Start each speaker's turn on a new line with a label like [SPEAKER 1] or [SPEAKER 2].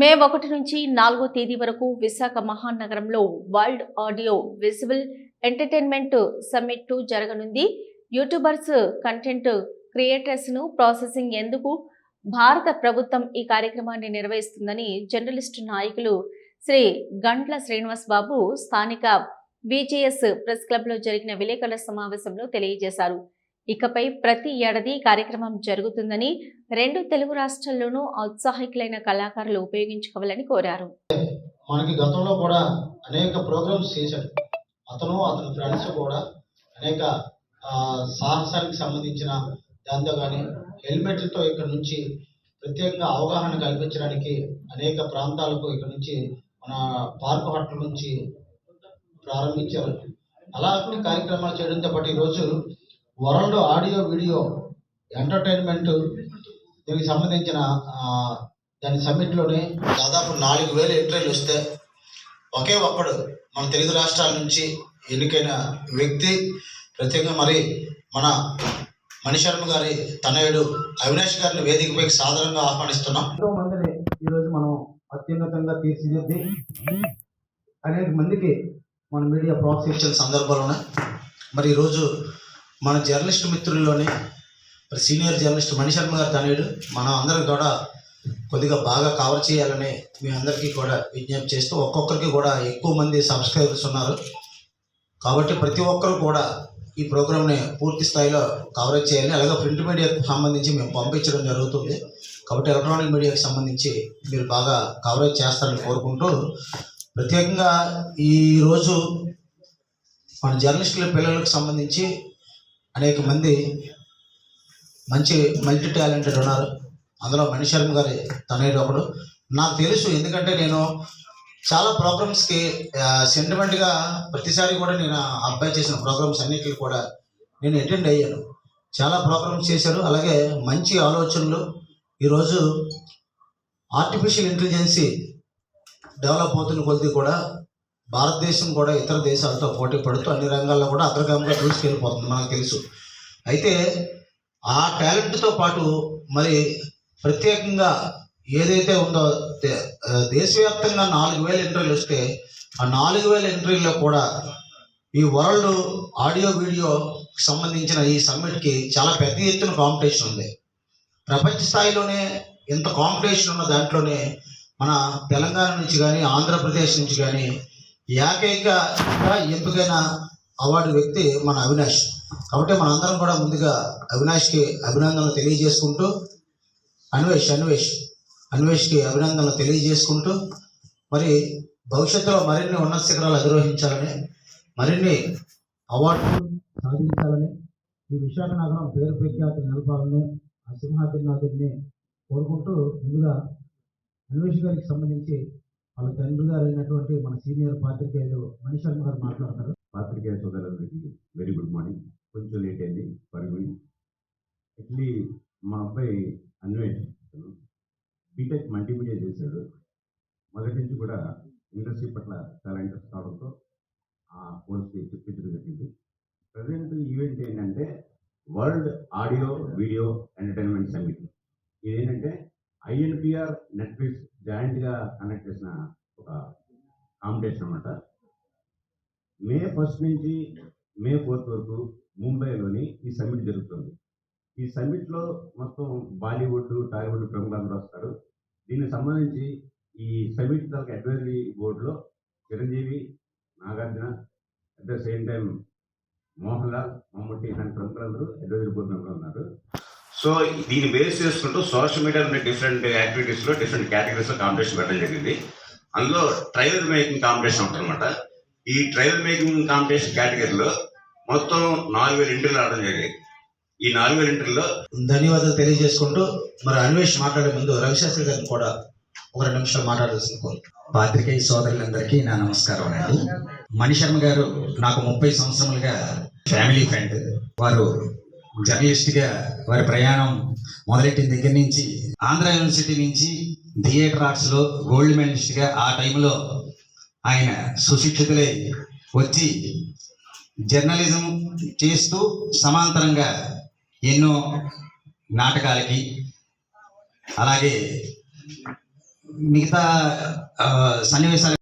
[SPEAKER 1] మే ఒకటి నుంచి నాలుగో తేదీ వరకు విశాఖ మహానగరంలో world audio visual entertainment summit జరగనుంది. యూట్యూబర్స్ కంటెంట్ క్రియేటర్స్ను ప్రాసెసింగ్ ఎందుకు? భారత ప్రభుత్వం ఈ కార్యక్రమాన్ని నిర్వహిస్తుందని జర్నలిస్టు నాయకులు శ్రీ గంట్ల శ్రీనివాస్ బాబు స్థానిక బీజేఎస్ ప్రెస్ క్లబ్లో జరిగిన విలేకరుల సమావేశంలో తెలియజేశారు. ఇకపై ప్రతి ఏడాది కార్యక్రమం జరుగుతుందని రెండు తెలుగు రాష్ట్రాల్లోనూ ఔత్సాహికులైన కళాకారులు ఉపయోగించుకోవాలని కోరారు.
[SPEAKER 2] మనకి గతంలో కూడా అనేక ప్రోగ్రామ్స్ చేశాడు. అతను అతని ఫ్రెండ్స్ కూడా అనేక సాహసానికి సంబంధించిన దాంతో కానీ హెల్మెట్లతో ఇక్కడ నుంచి ప్రత్యేకంగా అవగాహన కల్పించడానికి అనేక ప్రాంతాలకు ఇక్కడ నుంచి మన పార్క్ హట్ల నుంచి ప్రారంభించారు. అలాంటి కార్యక్రమాలు చేయడంతో పాటు ఈరోజు వరల్డ్ ఆడియో వీడియో ఎంటర్టైన్మెంట్ దీనికి సంబంధించిన దాని సమ్మిట్లోనే దాదాపు నాలుగు వేల ఎంట్రీలు వస్తే ఒకే ఒక్కడు మన తెలుగు రాష్ట్రాల నుంచి ఎన్నికైన వ్యక్తి ప్రత్యేకంగా మరి మన మణిశర్మ గారి తనయుడు అవినాష్ గారిని వేదికపైకి సాధారణంగా ఆహ్వానిస్తున్నాం. ఎంతో మందిని ఈరోజు మనం అత్యున్నతంగా తీర్చిదిద్ది అనేక మందికి మన మీడియా ప్రోత్సహించిన సందర్భాలున్న మరి ఈరోజు మన జర్నలిస్ట్ మిత్రుల్లోనే మరి సీనియర్ జర్నలిస్ట్ మణిశర్మ గారు తనయుడు మనం అందరం కూడా కొద్దిగా బాగా కవర్ చేయాలని మీ అందరికీ కూడా విజ్ఞప్తి చేస్తూ ఒక్కొక్కరికి కూడా ఎక్కువ మంది సబ్స్క్రైబర్స్ ఉన్నారు. కాబట్టి ప్రతి ఒక్కరు కూడా ఈ ప్రోగ్రామ్ని పూర్తి స్థాయిలో కవరేజ్ చేయాలని అలాగే ప్రింట్ మీడియాకు సంబంధించి మేము పంపించడం జరుగుతుంది. కాబట్టి ఎలక్ట్రానిక్ మీడియాకి సంబంధించి మీరు బాగా కవరేజ్ చేస్తారని కోరుకుంటూ ప్రత్యేకంగా ఈరోజు మన జర్నలిస్టుల పిల్లలకు సంబంధించి అనేక మంది మంచి మల్టీ టాలెంటెడ్ ఉన్నారు. అందులో మణిశర్మ గారి తనయుడు ఒకడు. నాకు తెలుసు ఎందుకంటే నేను చాలా ప్రోగ్రామ్స్కి సెంటిమెంట్గా ప్రతిసారి కూడా నేను అబ్బాయి చేసిన ప్రోగ్రామ్స్ అన్నిటికీ కూడా నేను అటెండ్ అయ్యాను. చాలా ప్రోగ్రామ్స్ చేశారు. అలాగే మంచి ఆలోచనలు. ఈరోజు ఆర్టిఫిషియల్ ఇంటెలిజెన్సీ డెవలప్ అవుతున్న కొద్ది కూడా భారతదేశం కూడా ఇతర దేశాలతో పోటీ పడుతూ అన్ని రంగాల్లో కూడా అగ్రగామిగా దూసుకెళ్ళిపోతుంది మనకు తెలుసు. అయితే ఆ టాలెంట్తో పాటు మరి ప్రత్యేకంగా ఏదైతే ఉందో దేశవ్యాప్తంగా నాలుగు వేల ఇంటర్వ్యూలు వస్తే ఆ నాలుగు వేల ఎంట్రీల్లో కూడా ఈ వరల్డ్ ఆడియో వీడియో సంబంధించిన ఈ సమ్మిట్కి చాలా పెద్ద ఎత్తున కాంపిటీషన్ ఉంది. ప్రపంచ స్థాయిలోనే ఇంత కాంపిటీషన్ ఉన్న దాంట్లోనే మన తెలంగాణ నుంచి కానీ ఆంధ్రప్రదేశ్ నుంచి కానీ ఏకైక ఎంపికైన అవార్డు వ్యక్తి మన అవినాష్. కాబట్టి మనందరం కూడా ముందుగా అవినాష్కి అభినందనలు తెలియజేసుకుంటూ అన్వేష్ అన్వేష్ అన్వేష్కి అభినందనలు తెలియజేసుకుంటూ మరి భవిష్యత్తులో మరిన్ని ఉన్నత శిఖరాలు అధిరోహించాలని మరిన్ని అవార్డులు సాధించాలని ఈ విశాఖ నగరం పేరు ప్రఖ్యాతి నిలపాలని ఆ సింహాద్రినాథుడిని కోరుకుంటూ ముందుగా అన్వేష్ గారికి సంబంధించి వాళ్ళ తండ్రి గారు అయినటువంటి మన సీనియర్ పాత్రికేయులు మణిశర్మ గారు మాట్లాడతారు.
[SPEAKER 3] పాత్రికేయ సోదరులందరికీ వెరీ గుడ్ మార్నింగ్ కొంచెం లేట్ అయింది పరుగుని యాక్చువల్లీ మా అబ్బాయి అన్వేష్ బీటెక్ మల్టీమీడియా చేశాడు. మొదటి నుంచి కూడా ఇండస్ట్రీ పట్ల చాలా ఇంట్రెస్ట్ కావడంతో ఆ కోర్స్కి చెప్పించడం జరిగింది. ప్రజెంట్ ఈవెంట్ ఏంటంటే world audio video entertainment summit ఇదేంటంటే ఐఎన్పిఆర్ నెట్ఫ్లిక్స్ జాయింట్గా కండక్ట్ చేసిన ఒక కాంపిటీషన్ అనమాట మే ఫస్ట్ నుంచి మే ఫోర్త్ వరకు ముంబైలోని ఈ సమ్మిట్ జరుగుతుంది. ఈ సమ్మిట్లో మొత్తం బాలీవుడ్ టాలీవుడ్ ప్రముఖులందరూ వస్తారు. దీనికి సంబంధించి ఈ సమ్మిట్ తాలూకు అడ్వైజరీ బోర్డులో Chiranjeevi Nagarjuna at the same time Mohan Lal Mammootty ఇలాంటి ప్రముఖులందరూ అడ్వైజరీ బోర్డు మెంబర్ ఉన్నారు. సో దీన్ని బేస్ చేసుకుంటూ సోషల్ మీడియాలో డిఫరెంట్ యాక్టివిటీస్లో డిఫరెంట్ కేటగిరీస్లో కాంపిటీషన్ పెట్టడం జరిగింది. అందులో ట్రైలర్ మేకింగ్ కాంపిటీషన్ ఉంటుందన్నమాట. ఈ ట్రైలర్ మేకింగ్ కాంపిటీషన్ కేటగిరీలో మొత్తం నాలుగు వేల ఇంటర్లు రావడం జరిగింది. ఈ నాలుగు వేల ఇంటర్లో
[SPEAKER 2] ధన్యవాదాలు తెలియజేసుకుంటూ మరి అన్వేష్ మాట్లాడే ముందు రవిశాస్త్రి గారిని కూడా ఒక రెండు నిమిషాలు మాట్లాడాల్సింది
[SPEAKER 4] పాత్రికేయ సోదరులందరికీ నా నమస్కారం అండి. మణిశర్మ గారు నాకు ముప్పై సంవత్సరములుగా ఫ్యామిలీ ఫ్రెండ్ వారు జర్నలిస్ట్గా వారి ప్రయాణం మొదలెట్టిన దగ్గర నుంచి ఆంధ్ర యూనివర్సిటీ నుంచి థియేటర్ ఆర్ట్స్లో గోల్డ్ మెడలిస్ట్గా ఆ టైంలో ఆయన సుశిక్షితులై వచ్చి జర్నలిజం చేస్తూ సమాంతరంగా ఎన్నో నాటకాలకి అలాగే మిగతా సన్నివేశాలు